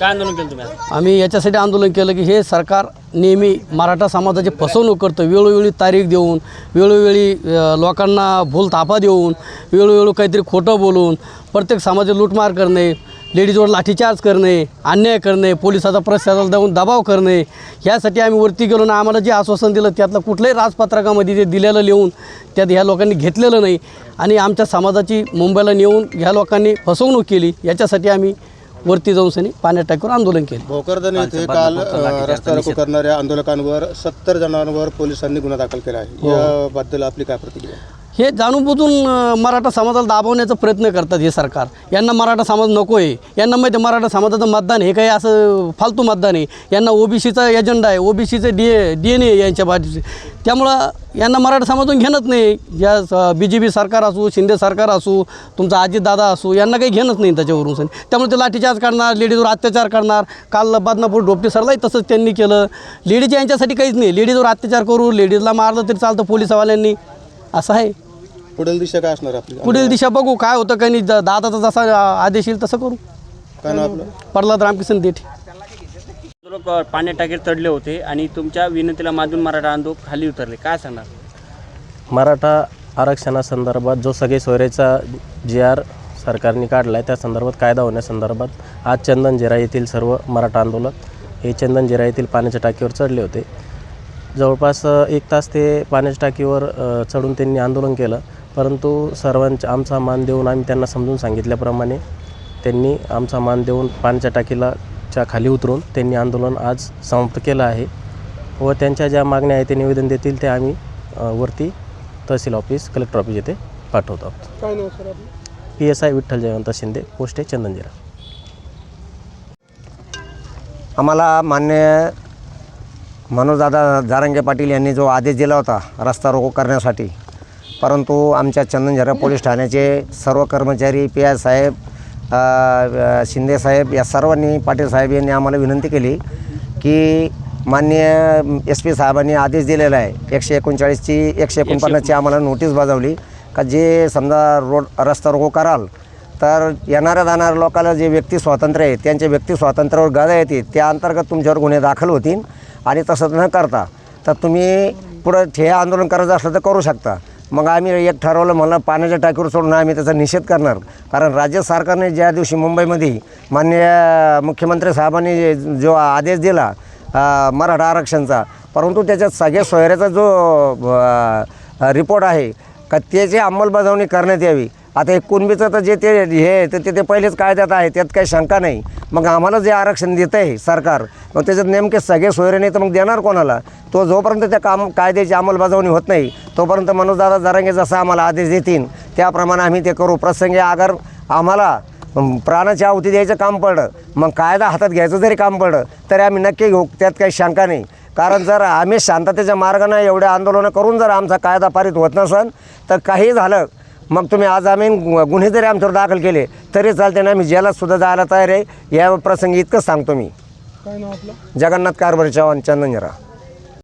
काय आंदोलन केलं तुम्ही आज? आम्ही याच्यासाठी आंदोलन केलं की हे सरकार नेहमी मराठा समाजाची फसवणूक करतं वेळोवेळी तारीख देऊन वेळोवेळी अ, लोकांना भूलताफा देऊन वेळोवेळी काहीतरी खोटं बोलून प्रत्येक समाजात लूटमार करणे लेडीजवर लाठीचार्ज करणे अन्याय करणे पोलिसाचा प्रशासनाला देऊन दबाव करणे ह्यासाठी आम्ही वरती गेलो ना आम्हाला जे आश्वासन दिलं त्यातलं कुठल्याही राजपत्रकामध्ये ते दिलेलं लिहून त्यात ह्या लोकांनी घेतलेलं नाही आणि आमच्या समाजाची मुंबईला नेऊन ह्या लोकांनी फसवणूक केली याच्यासाठी आम्ही वरती जाऊन सनी पाण्यात टाकीवर आंदोलन केलं. भोकरदन येथे काल रस्ता रोको करणाऱ्या आंदोलकांवर सत्तर जणांवर पोलिसांनी गुन्हा दाखल केला आहे. याबद्दल आपली काय प्रतिक्रिया? हे जाणून बुजून मराठा समाजाला दाबवण्याचा प्रयत्न करतात हे सरकार. यांना मराठा समाज नको आहे यांना माहिती मराठा समाजाचं मतदान हे काही असं फालतू मतदान आहे. यांना ओबीसीचा एजंडा आहे. ओबीसीचं D A D N A यांच्या बाजूचे. त्यामुळं यांना मराठा समाजातून घेणंच नाही. या बी जे पी सरकार असू शिंदे सरकार असू तुमचा अजितदादा असू यांना काही घेणंच नाही त्याच्यावरून. सण त्यामुळे ते लाठीचार्ज करणार लेडीजवर अत्याचार करणार. काल बदनापूर डोपटे सरलाही तसंच त्यांनी केलं. लेडीज यांच्यासाठी काहीच नाही. लेडीजवर अत्याचार करू लेडीजला मारलं तरी चालतं पोलिसवाल्यांनी. असं आहे. पुढील दिशा काय असणार आपली? पुढील दिशा बघू काय होतं काही नाही द- दादाचा जसा आ- आदेश येईल तसं करू. काय नाव आपलं? प्रल्हाद रामकिशन देठ. लोक पाण्यात टाकीत चढले होते आणि तुमच्या विनंतीला माधून मराठा आंदोलन खाली उतरले. काय सांगणार? मराठा आरक्षणासंदर्भात जो सगळे सोयरेचा जी आर सरकारने काढला आहे त्या संदर्भात कायदा होण्यासंदर्भात आज चंदनजिरा येथील सर्व मराठा आंदोलक हे चंदनजिरा येथील पाण्याच्या टाकीवर चढले होते. जवळपास अ, एक तास ते पाण्याच्या टाकीवर अ, चढून त्यांनी आंदोलन केलं. परंतु सर्वांचा आमचा मान देऊन आम्ही त्यांना समजून सांगितल्याप्रमाणे त्यांनी आमचा मान देऊन पाण्याच्या टाकीला च्या खाली उतरून त्यांनी आंदोलन आज समाप्त केलं आहे व त्यांच्या ज्या मागण्या आहेत ते निवेदन देतील ते आम्ही वरती तहसील ऑफिस कलेक्टर ऑफिस येथे पाठवतो. आहोत काय नाव सर आपलं? P S I Vitthal Jaywant Shinde post आहे चंदनजिरा. आम्हाला मान्य मनोजदादा जारंगे पाटील यांनी जो आदेश दिला होता रस्ता रोको करण्यासाठी परंतु आमच्या चंदनझरा पोलीस ठाण्याचे सर्व कर्मचारी पी आय साहेब शिंदेसाहेब शिंदे साहेब या सर्वांनी पाटील साहेब यांनी आम्हाला विनंती केली की मान्य एस पी साहेबांनी आदेश दिलेला आहे. एकशे एकोणचाळीसची एकशे एकोणपन्नासची आम्हाला नोटीस बजावली का जे समजा रोड रस्ता रोको कराल तर येणाऱ्या जाणाऱ्या लोकांना जे व्यक्ती स्वातंत्र्य आहे त्यांच्या व्यक्ती स्वातंत्र्यावर गदा येते त्या अंतर्गत तुमच्यावर गुन्हे दाखल होतील आणि तसंच न करता तर तुम्ही पुढं हे आंदोलन करायचं असलं तर करू शकता. मग आम्ही एक ठरवलं म्हणलं पाण्याच्या टाकीवर सोडून आम्ही त्याचा निषेध करणार. कारण राज्य सरकारने ज्या दिवशी मुंबईमध्ये माननीय मुख्यमंत्री साहेबांनी जो आदेश दिला मराठा आरक्षणचा परंतु त्याच्यात सगळ्या सोयऱ्याचा जो रिपोर्ट आहे का त्याची अंमलबजावणी करण्यात यावी. आता हे कुणबीचं तर जे ते हे तर ते ते पहिलेच कायद्यात आहे त्यात काही शंका नाही. मग आम्हाला जे आरक्षण देतं आहे सरकार मग त्याच्यात नेमके सगळे सोयरे नाही तर मग देणार कोणाला? तो जोपर्यंत त्या काम कायद्याची अंमलबजावणी होत नाही तोपर्यंत मनोजदादा जरांगे जसा आम्हाला आदेश देतील त्याप्रमाणे आम्ही ते करू. प्रसंगी अगर आम्हाला प्राणाच्या प्राणाची आहुती द्यायचं काम पडलं मग कायदा हातात घ्यायचं जरी काम पडलं तरी आम्ही नक्की घेऊ. त्यात काही शंका नाही. कारण जर आम्ही शांततेच्या मार्गाने एवढे आंदोलनं करून जर आमचा कायदा पारित होत नसेल तर काही झालं मग तुम्ही आज आम्ही गुन्हे जरी आमच्यावर दाखल केले तरी चालते ना आम्ही जेलात सुद्धा जायला तयार आहे या प्रसंगी इतकंच सांगतो मी. काय नाव आपलं? जगन्नाथ कारभारी चव्हाण चंदनजरा